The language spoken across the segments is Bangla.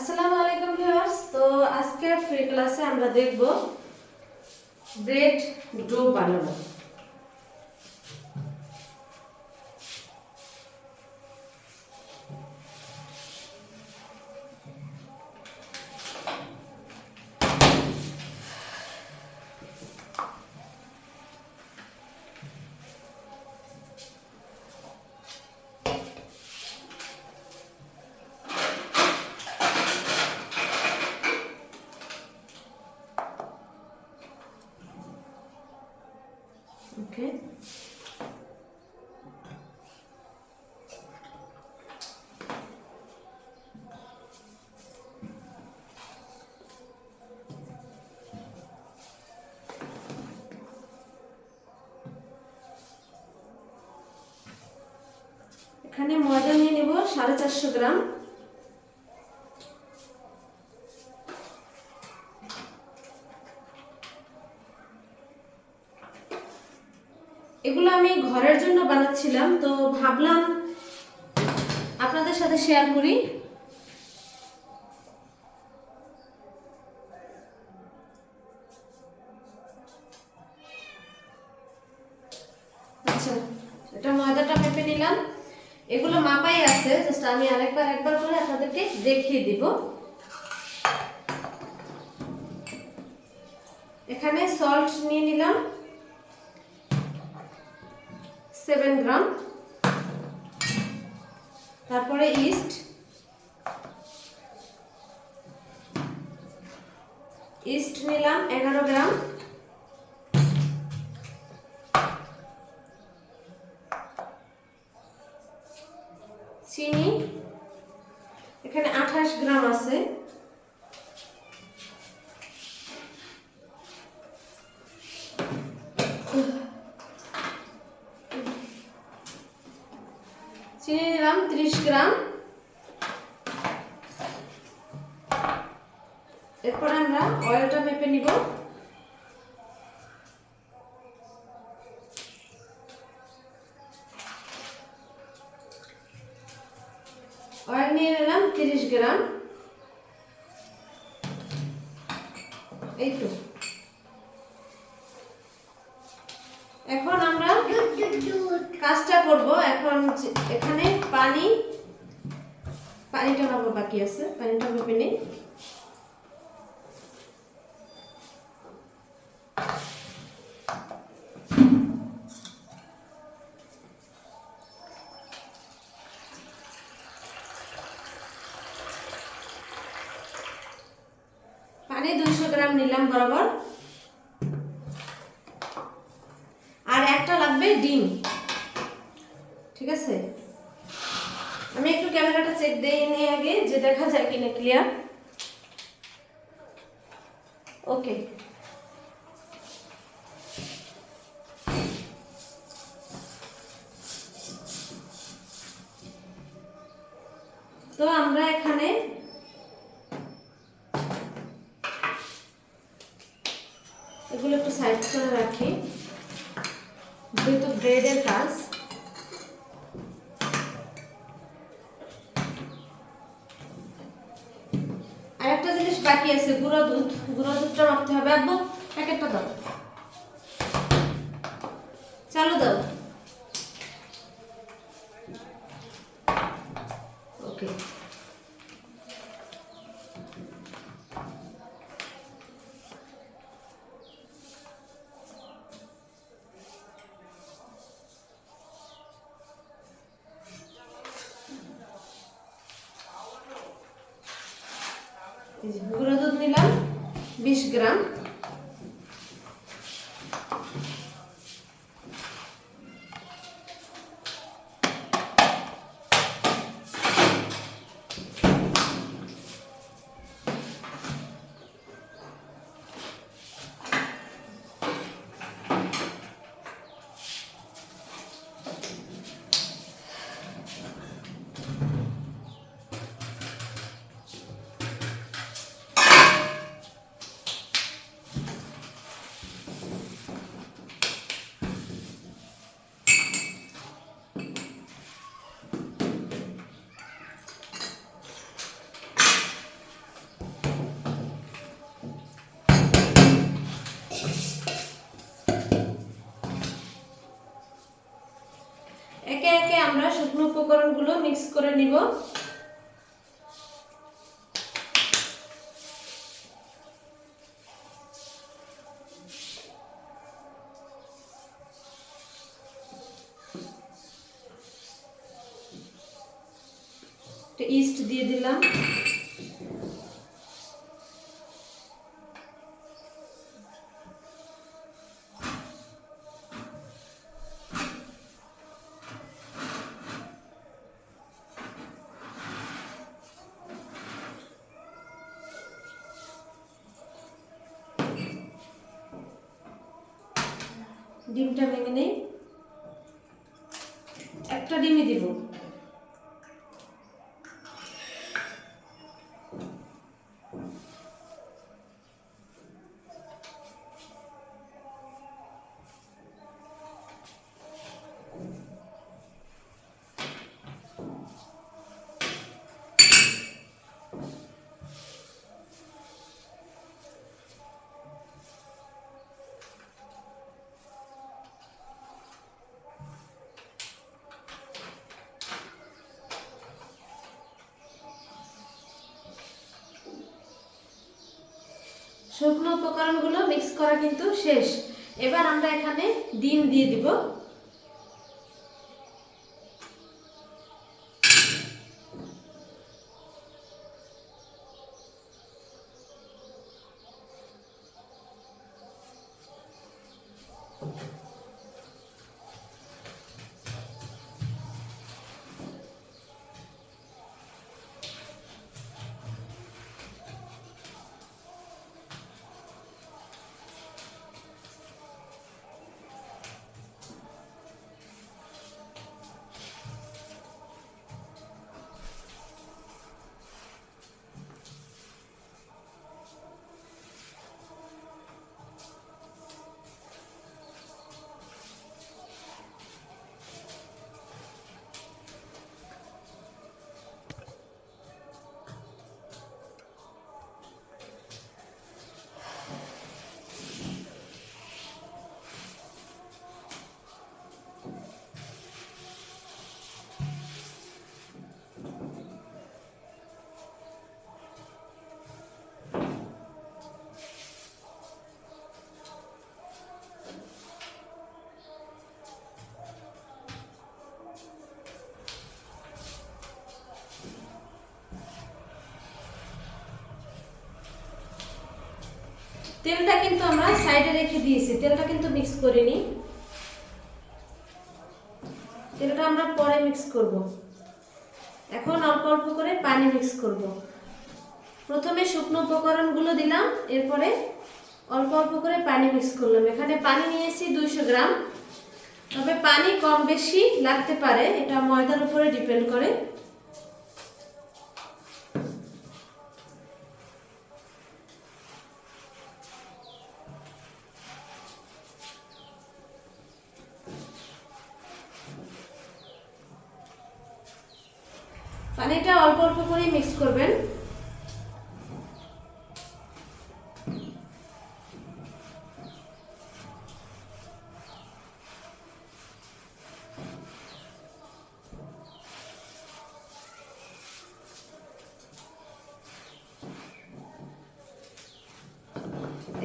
আসসালামু আলাইকুম ভিউয়ার্স। তো আজকে ফ্রি ক্লাসে আমরা দেখব ব্রেড ডো বানানো। এখানে ময়দা নিয়ে নেব, সাড়ে চারশো গ্রাম। এগুলো আমি ঘরের জন্য বানাচ্ছিলাম, তো ভাবলাম আপনাদের সাথে শেয়ার করি। দেখিয়ে দিব। এখানে সল্ট নিয়ে নিলাম। সেভেন গ্রাম তারপরে ইস্ট ইস্ট নিলাম এগারো গ্রাম অয়েল নিয়ে নিলাম তিরিশ গ্রাম। এই এখন আমরা কাজটা করব। এখন এখানে পানি, পানিটা নামা বাকি আছে, পানিটা মেপে নিই পানি দুইশো গ্রাম নিলাম বরাবর আর একটা লাগবে ডিম ঠিক আছে আমি একটু ক্যামেরাটা চেক দিয়ে নিয়ে আগে যে দেখা যায় কিনা ক্লিয়ার ওকে তো আমরা এখানে এগুলো একটু সাইড করে রাখি। যেহেতু ব্রেডের কাজ আর একটা জিনিস বাকি আছে। গুঁড়ো দুধ গুঁড়ো দুধটা রাখতে হবে। আব্বু প্যাকেটটা দাও। চালু দাও ওকে এই যে গুঁড়ো দুধ নিলাম বিশ গ্রাম। আমরা শুকনো উপকরণগুলো মিক্স করে নিব। ইস্ট দিয়ে দিলাম। ডিমটা ভেঙে নেই। একটা ডিমই দিব। শুকনো উপকরণগুলো মিক্স করা কিন্তু শেষ। এবার আমরা এখানে ডিম দিয়ে দিব। তেলটা কিন্তু আমরা সাইডে রেখে দিয়েছি। তেলটা কিন্তু মিক্স করিনি তেলটা আমরা পরে মিক্স করব। এখন অল্প অল্প করে পানি মিক্স করব। প্রথমে শুকনো উপকরণগুলো দিলাম, এরপরে অল্প অল্প করে পানি মিক্স করলাম। এখানে পানি নিয়েছি দুইশো গ্রাম। তবে পানি কম বেশি লাগতে পারে, এটা ময়দার উপরে ডিপেন্ড করে পানিটা অল্প অল্প করে মিক্স করবেন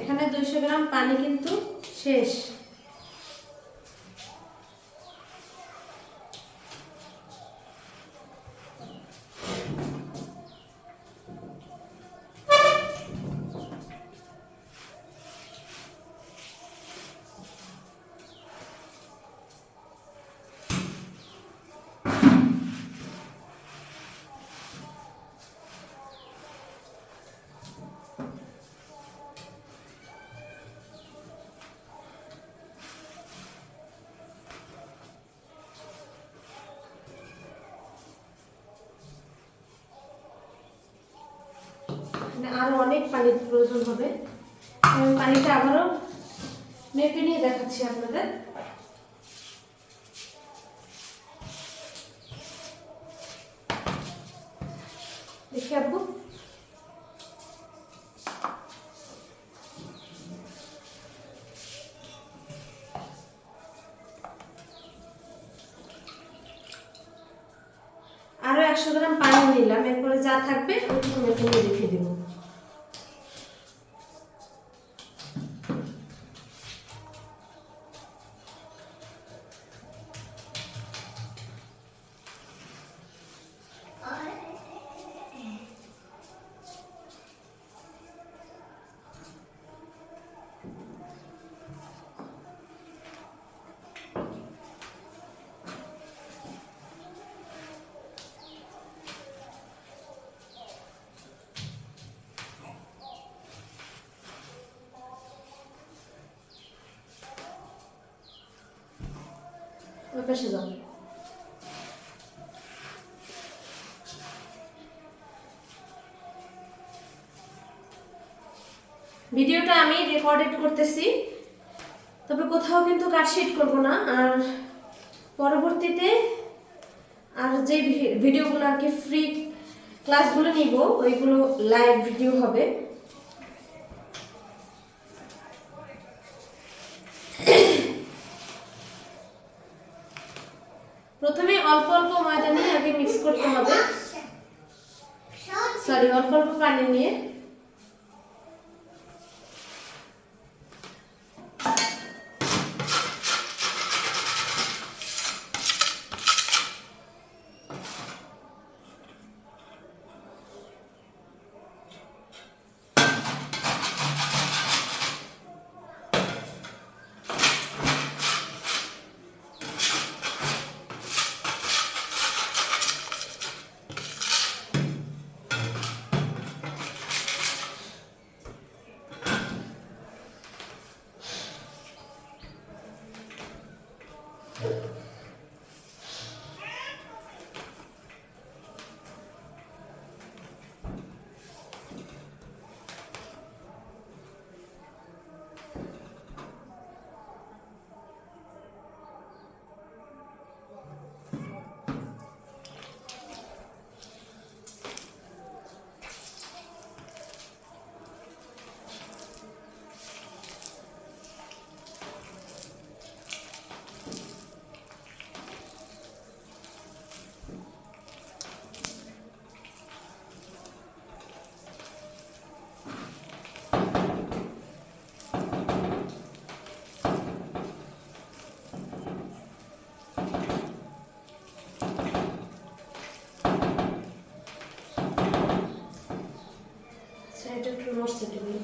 এখানে দুইশো গ্রাম পানি কিন্তু শেষ। মানে আরও অনেক পানির প্রয়োজন হবে। পানিটা আবারও মেপে নিয়ে দেখাচ্ছি আপনাদের। ভিডিওটা আমি রেকর্ডেড করতেছি। তবে কোথাও কিন্তু কাটশিট করব না। আর পরবর্তীতে আর যে ভিডিওগুলো আর কি ফ্রি ক্লাসগুলো নিব, ওইগুলো লাইভ ভিডিও হবে। প্রথমে অল্প অল্প ময়দা নিয়ে আগে মিক্স করতে হবে। সরি অল্প অল্প পানি নিয়ে।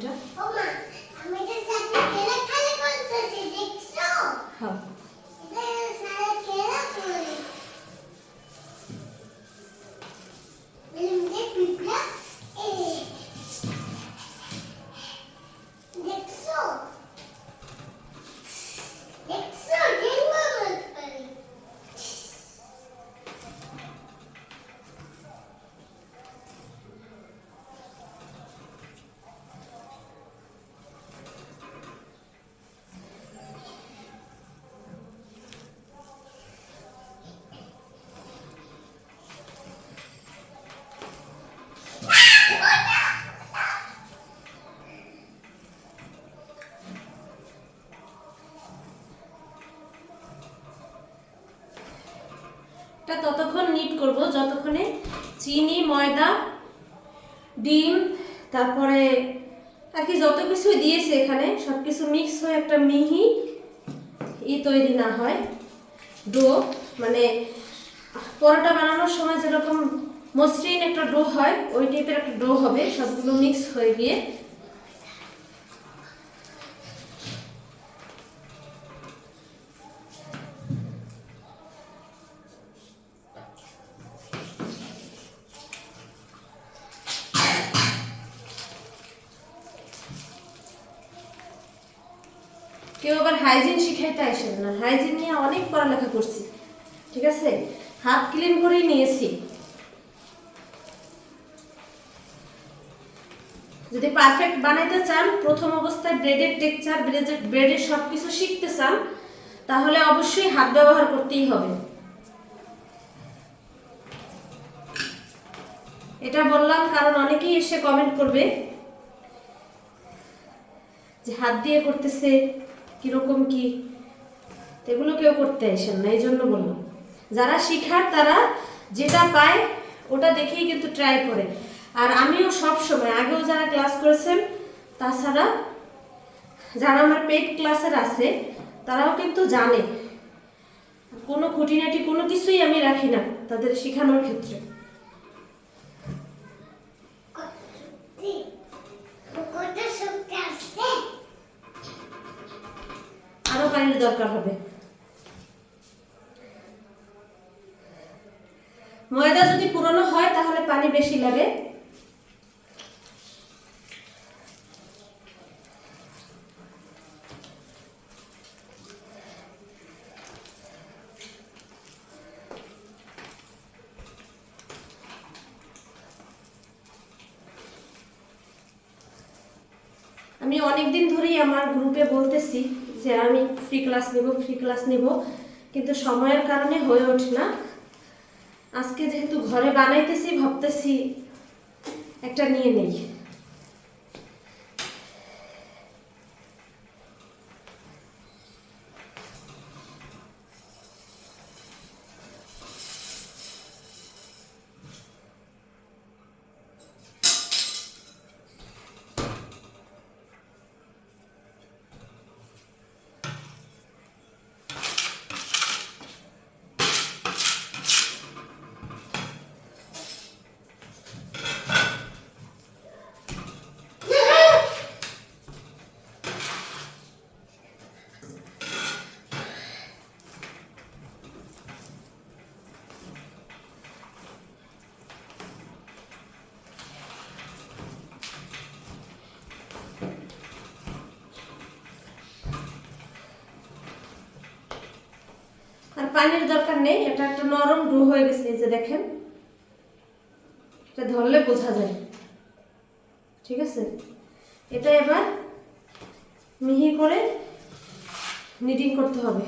Índia. এটা ততক্ষণ নিট করব, যতক্ষণে চিনি, ময়দা, ডিম, তারপরে আর কি যত কিছুই দিয়েছে এখানে সব কিছু মিক্স হয়ে একটা মিহি ই তৈরি না হয়, ডো মানে পরোটা বানানোর সময় যেরকম মসৃণ একটা ডো হয়, ওই টাইপের একটা ডো হবে, সবগুলো মিক্স হয়ে গিয়ে কেউ আবার হাইজিন শিখাইতে আসেন না। হাইজিন নিয়ে অনেক পড়ালেখা করছি। ঠিক আছে? হাত ক্লিন করেই নিয়েছি। যদি পারফেক্ট বানাইতে চান, প্রথম অবস্থায় ব্রেডের টেক্সচার ব্রেডের সব কিছু শিখতে চান, তাহলে অবশ্যই হাত ব্যবহার করতেই হবে। এটা বললাম কারণ অনেকেই এসে কমেন্ট করবে যে হাত দিয়ে করতেছে। কীরকম কি? এগুলো কেউ করতে আসেন না, এই জন্য বললাম। যারা শিখার, তারা যেটা পায়, ওটা দেখেই কিন্তু ট্রাই করে। আর আমিও সব সময় আগেও যারা ক্লাস করেছেন, তাছাড়া যারা আমার পেড ক্লাসের আছে, তারাও কিন্তু জানে। কোনো খুঁটিনাটি কোনো কিছুই আমি রাখি না তাদের শেখানোর ক্ষেত্রে। পানির দরকার হবে। ময়দা যদি পুরনো হয়, তাহলে পানি বেশি লাগে। আমি অনেকদিন ধরেই আমার গ্রুপে বলতেছি যে আমি ফ্রি ক্লাস নেব ফ্রি ক্লাস নেব। কিন্তু সময়ের কারণে হয়ে ওঠে না। আজকে যেহেতু ঘরে বানাইতেছি, ভাবতেছি একটা নিয়ে নেই। পানির দরকার নেই, এটা একটা নরম ডো হয়ে গেছে, এই যে দেখেন। এটা ধরলে বোঝা যায়। ঠিক আছে? এটা এবার মিহি করে নিডিং করতে হবে।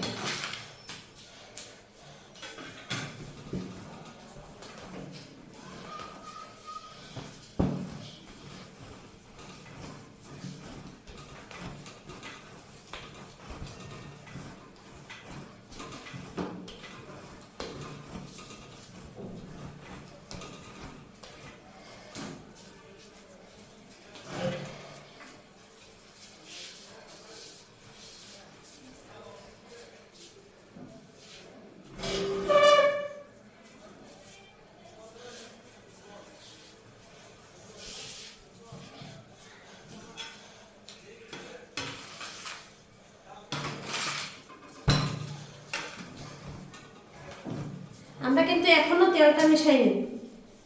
আমরা কিন্তু এখনও তেলটা মিশাইনি।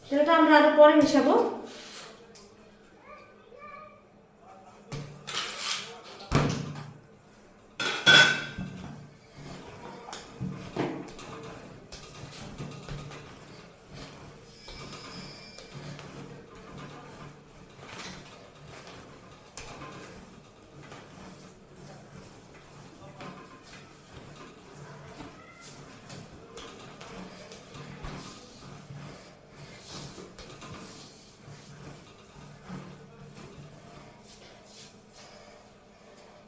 তেলটা আমরা আরও পরে মিশাবো।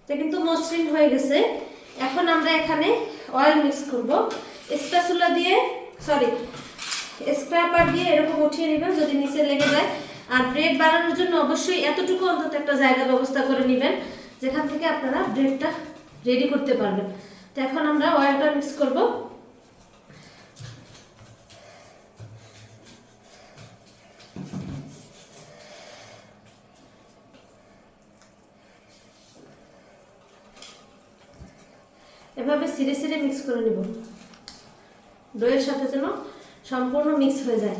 এটা কিন্তু মসৃণ হয়ে গেছে। এখন আমরা এখানে অয়েল মিক্স করব। স্প্যাচুলা দিয়ে সরি স্ক্র্যাপার দিয়ে এরকম উঠিয়ে নেবেন যদি নিচে লেগে যায়। আর ব্রেড বানানোর জন্য অবশ্যই এতটুকু অন্তত একটা জায়গা ব্যবস্থা করে নেবেন, যেখান থেকে আপনারা ব্রেডটা রেডি করতে পারবেন। তো এখন আমরা অয়েলটা মিক্স করব। করে নিব। দইয়ের সাথে যেন সম্পূর্ণ মিক্স হয়ে যায়।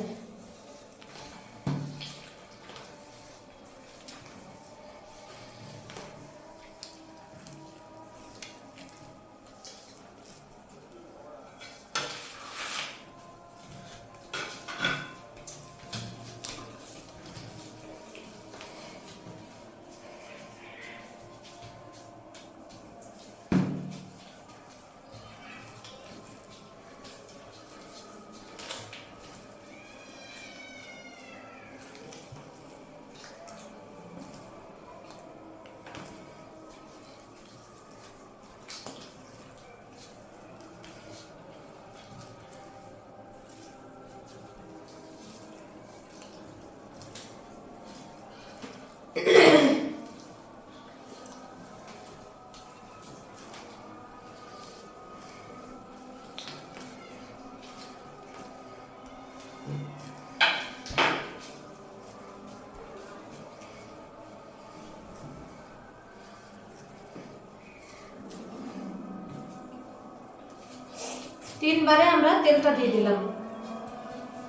তিনবারে আমরা তেলটা দিয়ে দিলাম।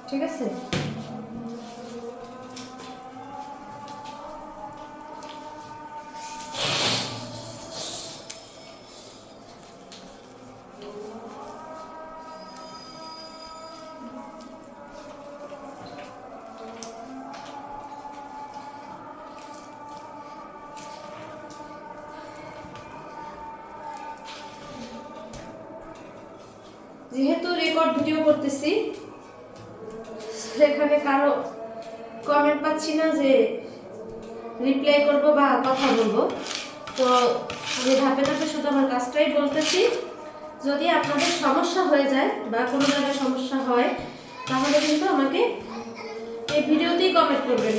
ঠিক আছে? যেহেতু রেকর্ড ভিডিও করতেছি, সেখানে কারও কমেন্ট পাচ্ছি না যে রিপ্লাই করব বা কথা বলব। তো আমি ধাপে ধাপে শুধু আমার কাজটাই বলতেছি, যদি আপনাদের সমস্যা হয়ে যায় বা কোনো জায়গায় সমস্যা হয়, তাহলে কিন্তু আমাকে এই ভিডিওতেই কমেন্ট করবেন।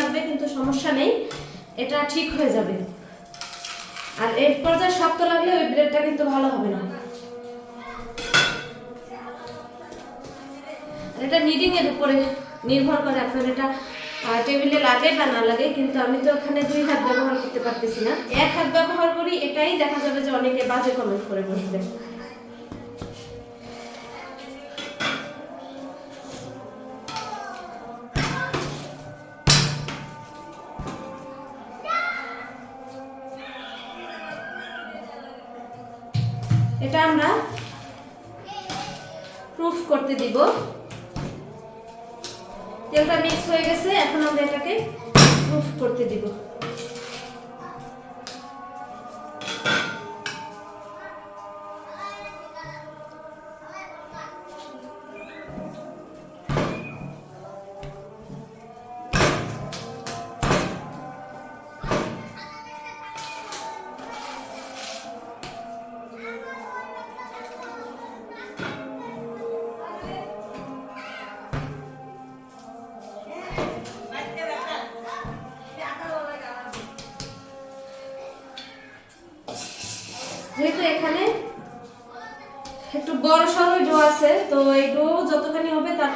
লাগবে, কিন্তু সমস্যা নেই। এটা ঠিক হয়ে যাবে। আর এর পর্যায়ে শক্ত লাগলে ওই ব্রেডটা কিন্তু ভালো হবে না। এটা নিডিং এর উপরে নির্ভর করে, আপনার এটা টেবিলে লাগে বা না লাগে, কিন্তু আমি তো ওখানে দুই হাত ব্যবহার করতে পারতেছি না। এক হাত ব্যবহার করি, এটাই দেখা যাবে যে অনেকে বাজে কমেন্ট করে বসবে। আমরা প্রুফ করতে দিব। তেলটা মিক্স হয়ে গেছে এখন আমরা এটাকে প্রুফ করতে দিব।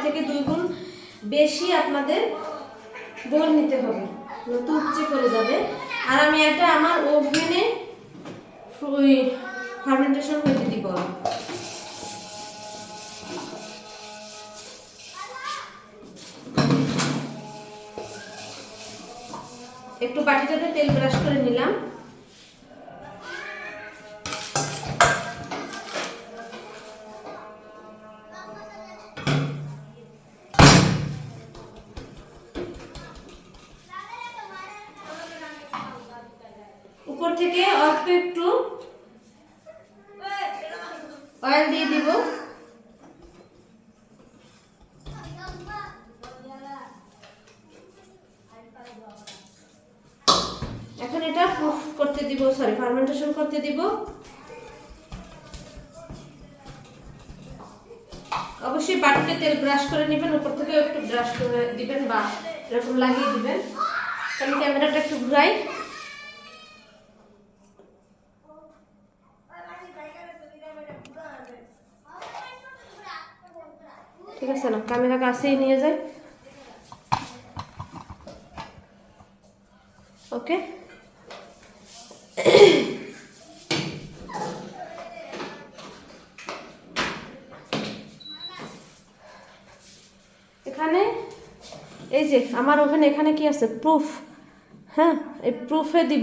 থেকে দুই গুণ বেশি আপনাদের গোল নিতে হবে। নয়তো উপচে করে যাবে। আর আমি এটা আমার ওভেনে ফার্মেন্টেশন হইতে দিব একটু বাটিটাতে তেল ব্রাশ করে নিলাম। এখন এটা প্রুফ করতে দিব সরি ফার্মেন্টেশন করতে দিব। অবশ্যই বাটিতে তেল ব্রাশ করে নেবেন, উপর থেকে একটু ব্রাশ করে দিবেন বা এরকম লাগিয়ে দিবেন। আমি ক্যামেরাটা একটু ঘুরাই। ঠিক আছে না, ক্যামেরা কাছেই নিয়ে যায় ওকে? এখানে? এই যে আমার ওভেন এখানে কি আছে? প্রুফ হ্যাঁ এই প্রুফে দিব।